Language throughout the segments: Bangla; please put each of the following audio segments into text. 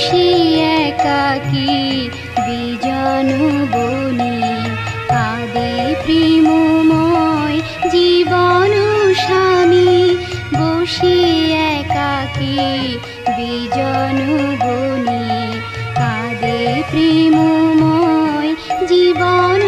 বসে একাকি বিজন বনে কাঁদে প্রেমময় জীবন স্বামী। বসে একাকি বিজন বনে আদি প্রেমময় জীবন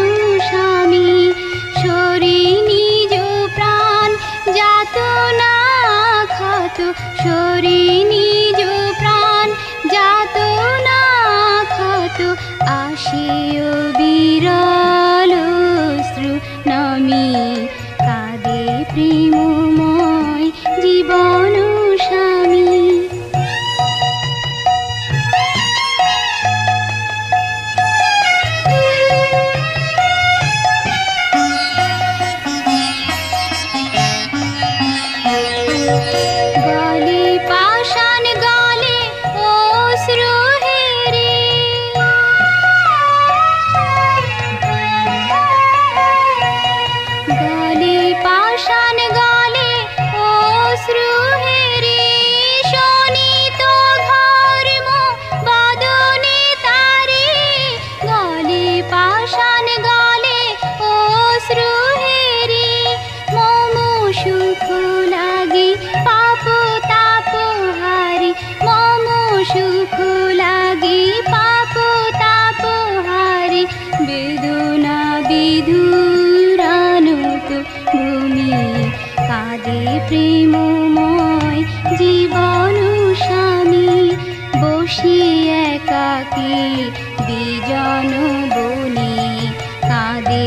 আসিও বিরল শ্রু নমি কাঁদে প্রেমময় জীবন স্বামী। গলে সুখ লাগে বেদনা ভূমি প্রেমময় জীবন স্বামী বসি একাকি বিজন বনে কাঁদে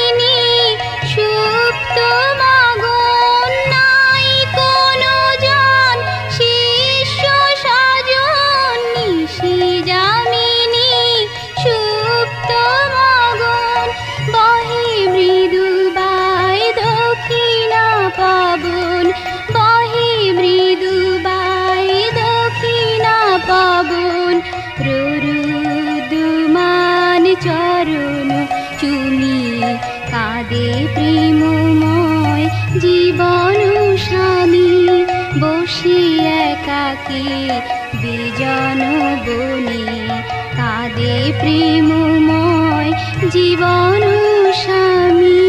চুমি কাঁদে প্রেমময় জীবন স্বামী। বসি একাকি বিজন বনি কাঁদে প্রেমময় জীবন স্বামী।